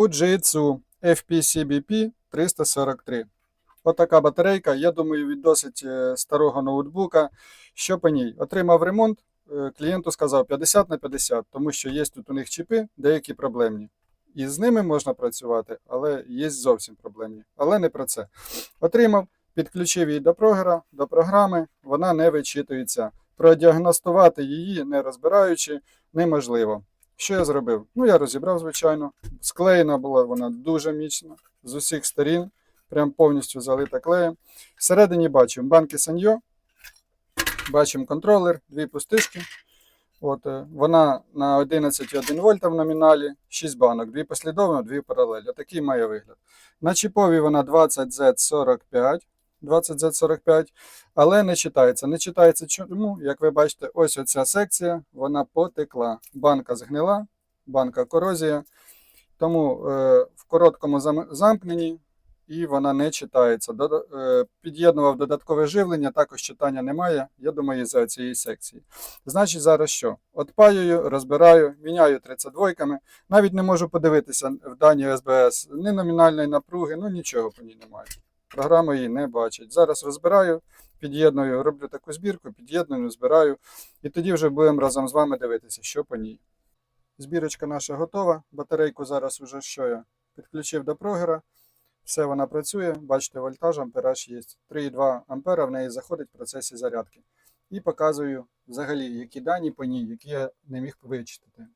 Fujitsu FPCBP 343. Отака батарейка, я думаю, від досить е, старого ноутбука. Що по ній? Отримав ремонт, е, клієнту сказав 50 на 50, тому що є тут у них чіпи, деякі проблемні. І з ними можна працювати, але є зовсім проблемні. Але не про це. Отримав, підключив її до прогера, до програми, вона не вичитується. Продіагностувати її, не розбираючи, неможливо. Що я зробив? Ну, я розібрав, звичайно. Склеєна була вона дуже міцно з усіх сторін, прям повністю залита клеєм. Всередині бачимо банки саньо, бачимо контролер, дві пустишки. От, е, вона на 11,1 вольта в номіналі, 6 банок, дві послідовно, дві паралель. Такий має вигляд. На чіпові вона 20Z45, 20Z45, але не читається. Не читається чому? Як ви бачите, ось оця секція, вона потекла. Банка згнила, банка корозія. Тому е, в короткому зам- замкненні і вона не читається. Дода- е, під'єднував додаткове живлення, також читання немає. Я думаю, із-за цієї секції. Значить, зараз що? Отпаюю, розбираю, міняю 32-ками. Навіть не можу подивитися в дані СБС, ні номінальної напруги, ну нічого по ній немає. Програма її не бачить. Зараз розбираю, під'єдную, роблю таку збірку, під'єдную, збираю. І тоді вже будемо разом з вами дивитися, що по ній. Збірочка наша готова. Батарейку зараз уже що я підключив до прогера. Все вона працює. Бачите, вольтаж, ампераж є. 3,2 ампера в неї заходить в процесі зарядки. І показую взагалі, які дані по ній, які я не міг вичитати.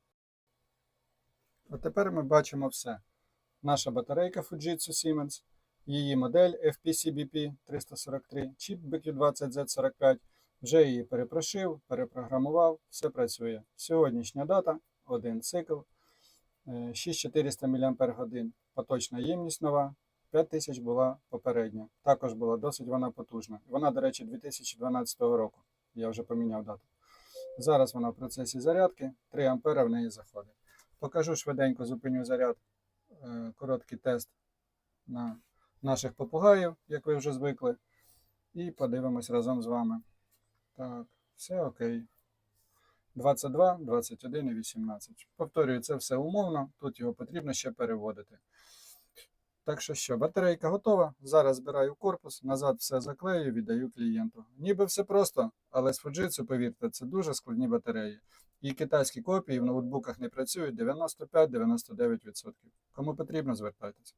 А тепер ми бачимо все. Наша батарейка Fujitsu Siemens, її модель FPCBP 343, чіп BQ20Z45. Вже її перепрошив, перепрограмував, все працює. Сьогоднішня дата, один цикл, е, 6400 мАч, поточна ємність нова, 5000 була попередня. Також була досить вона потужна. Вона, до речі, 2012 року. Я вже поміняв дату. Зараз вона в процесі зарядки, 3 ампера в неї заходить. Покажу швиденько, зупиню заряд, е, короткий тест на наших попугаїв, як ви вже звикли. І подивимось разом з вами. Так, все окей. 22, 21 і 18. Повторюю, це все умовно, тут його потрібно ще переводити. Так що що, батарейка готова. Зараз збираю корпус, назад все заклею, віддаю клієнту. Ніби все просто, але з Fujitsu, повірте, це дуже складні батареї. І китайські копії в ноутбуках не працюють 95-99%. Кому потрібно, звертайтеся.